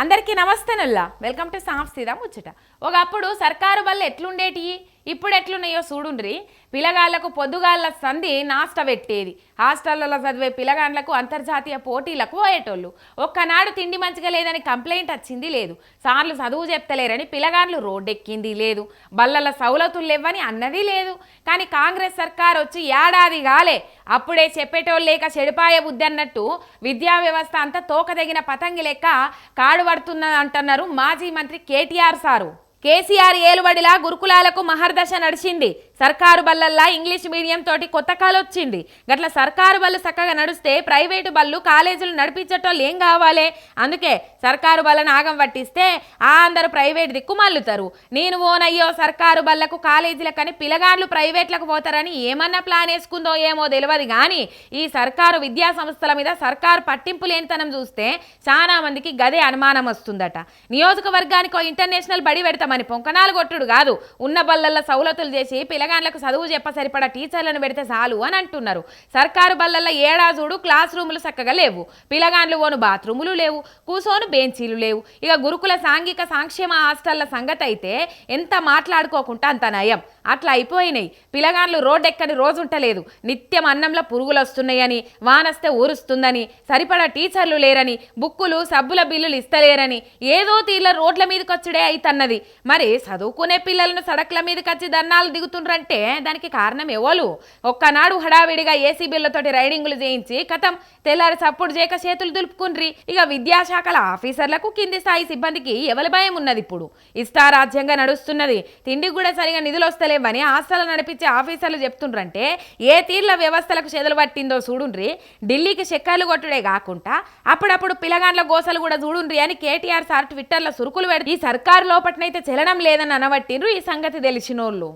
అందరికీ నమస్తేనల్లా welcome to సాఫ్ సీదా ముచ్చట. ఒకప్పుడు సర్కారు వల్ల ఎట్లుండేటి? ఇప్పుడు ఎట్లున్నాయో చూడుండ్రి. పిల్లగాళ్ళకు పొద్దుగాళ్ళ సంధి నాష్ట పెట్టేది. హాస్టళ్ళలో చదివే పిల్లగాండ్లకు అంతర్జాతీయ పోటీలకు పోయేటోళ్ళు. ఒక్కనాడు తిండి మంచిగా లేదని కంప్లైంట్ వచ్చింది లేదు. సార్లు చదువు చెప్తలేరని పిల్లగాండ్లు రోడ్డెక్కింది లేదు. బల్లల సౌలతులు లేవని అన్నది లేదు. కానీ కాంగ్రెస్ సర్కార్ వచ్చి ఏడాది కాలే అప్పుడే చెప్పేటోళ్ళు లేక చెడిపాయ బుద్ధి అన్నట్టు విద్యా వ్యవస్థ అంతా తోకదగిన పతంగి లెక్క కాడు అంటున్నారు మాజీ మంత్రి కేటీఆర్ సారు. కేసీఆర్ ఏలుబడిలా గురుకులాలకు మహర్దశ నడిచింది. సర్కారు బళ్ళల్లా ఇంగ్లీష్ మీడియం తోటి కొత్త కాలు వచ్చింది గట్ల సర్కారు బళ్ళు చక్కగా నడిస్తే ప్రైవేటు బళ్ళు కాలేజీలు నడిపించేటోళ్ళు ఏం కావాలి? అందుకే సర్కారు బళ్ళను ఆగం పట్టిస్తే ఆ అందరూ ప్రైవేట్ దిక్కు మల్లుతారు. నేను ఓనయ్యో సర్కారు బళ్ళకు కాలేజీలకని పిల్లగాళ్ళు ప్రైవేట్లకు పోతారని ఏమన్నా ప్లాన్ వేసుకుందో ఏమో తెలియదు కానీ ఈ సర్కారు విద్యా సంస్థల మీద సర్కారు పట్టింపు లేనితనం చూస్తే చాలా మందికి గదే అనుమానం వస్తుందట. నియోజకవర్గానికి ఇంటర్నేషనల్ బడి పెడతామని పొంకనాలు కొట్టుడు కాదు. ఉన్న బళ్ళల్లో సౌలతులు చేసి పిల్లగాళ్ళకు చదువు చెప్ప సరిపడా టీచర్లను పెడితే చాలు అని అంటున్నారు. సర్కారు బల్లల్లో ఏడాజుడు క్లాస్ రూములు చక్కగా లేవు. పిల్లగాండ్లు ఓను బాత్రూములు లేవు. కూసోను బెంచీలు లేవు. ఇక గురుకుల సాంఘిక సంక్షేమ హాస్టళ్ళ సంగతి అయితే ఎంత మాట్లాడుకోకుండా అంత నయం. అట్లా అయిపోయినాయి. పిలగాండ్లు రోడ్డు ఎక్కని రోజు ఉంటలేదు. నిత్యం అన్నంలో పురుగులు వస్తున్నాయని వానస్తే ఊరుస్తుందని సరిపడా టీచర్లు లేరని బుక్కులు సబ్బుల బిల్లులు ఇస్తలేరని ఏదో తీర్ల రోడ్ల మీదకి వచ్చుడే అయితన్నది. మరి చదువుకునే పిల్లలను సడక్ల మీదకి వచ్చి దన్నాలు దిగుతుండ్రంటే దానికి కారణం ఎవరు ఒక్కనాడు హడావిడిగా ఏసీ బిల్లతోటి రైడింగులు చేయించి కథం తెల్లారి చప్పుడు చేయక చేతులు దులుపుకుండ్రి. ఇక విద్యాశాఖల ఆఫీసర్లకు కింది స్థాయి సిబ్బందికి ఎవరి భయం ఉన్నది ఇప్పుడు? ఇష్టారాజ్యంగా నడుస్తున్నది. తిండికి కూడా సరిగా నిధులు లేవని హాస్టల్ నడిపించే ఆఫీసర్లు చెప్తుండ్రంటే ఏ తీర్ల వ్యవస్థలకు చెదలు పట్టిందో చూడుండ్రి. ఢిల్లీకి చెక్కర్లు కొట్టుడే కాకుండా అప్పుడప్పుడు పిలగాండ్ల గోసలు కూడా చూడుండ్రి అని కేటీఆర్ సార్ ట్విట్టర్లో సురుకులు పెడితే ఈ సర్కారు లోపట్నైతే చెల్లడం లేదని అనబట్టిండ్రు ఈ సంగతి తెలిసినోళ్ళు.